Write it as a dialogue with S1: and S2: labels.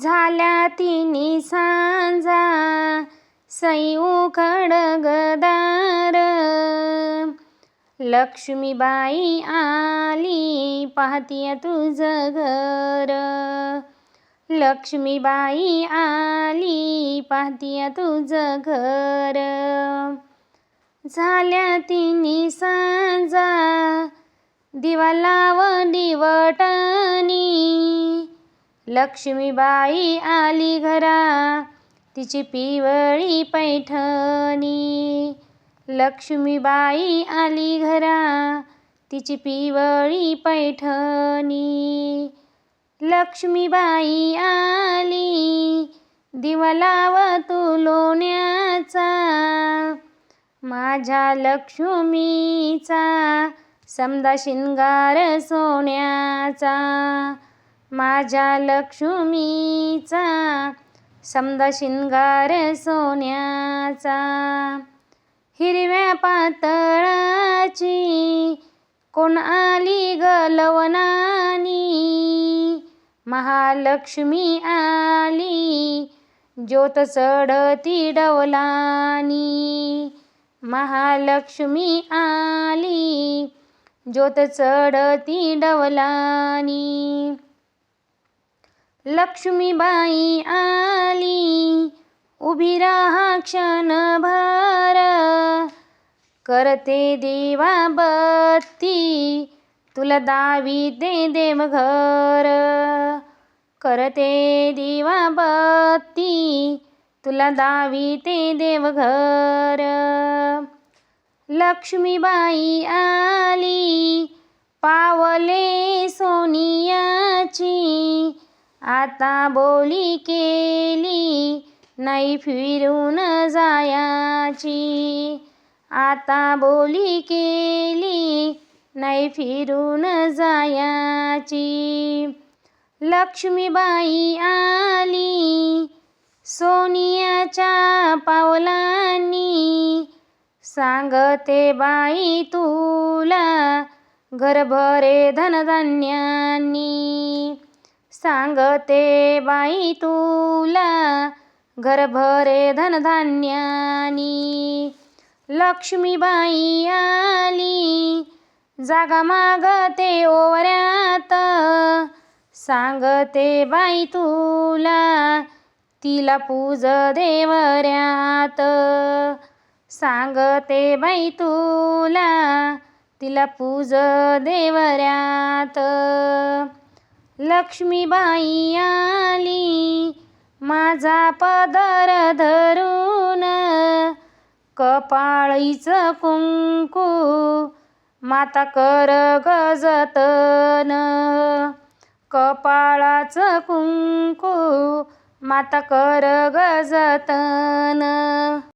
S1: झाल्या तिन्ही सांजा सैऊ खडगदार. लक्ष्मीबाई आली पाहतीय तुझं घर. लक्ष्मीबाई आली पाहतीय तुझं घर. झाल्या तिन्ही सांजा दिवा लाव दिवटणी लक्ष्मीबाई आली घरा. तिची पिवळी पैठणी. लक्ष्मीबाई आली घरा. तिची पिवळी पैठणी. लक्ष्मीबाई आली. दिवा लाव तू लोण्याचा. माझ्या लक्ष्मीचा. समदा शिंगार सोन्याचा. माझ्या लक्ष्मीचा समदा शिंगार सोन्याचा. हिरव्या पातळाची कोण आली गलवनानी महालक्ष्मी आली ज्योत चढती डवलानी. महालक्ष्मी आली ज्योत चढती डवलानी. लक्ष्मीबाई आली. उभी राहा क्षणभर. करते देवा बत्ती तुला दावी दे देवघर. करते देवा बत्ती तुला दावी ते देवघर. लक्ष्मीबाई आली. पावले सोनियाची. आता बोली केली नाही फिरून जायाची. आता बोली केली नाही फिरून जायाची. लक्ष्मीबाई आली सोनियाच्या पावलांनी सांगते बाई तुला घरभरे धनधान्यांनी. सांगते बाई तुला घरभरे धनधान्यानी. लक्ष्मीबाई आली जागा मागते ओवऱ्यात सांगते बाई तुला तिला पूज देवऱ्यात. सांगते बाई तुला तिला पूज देवऱ्यात. लक्ष्मीबाई आली. माझा पदर धरून कपाळीचं कुंकू माता कर गजतन. कपाळाचं कुंकू माता कर गजतन.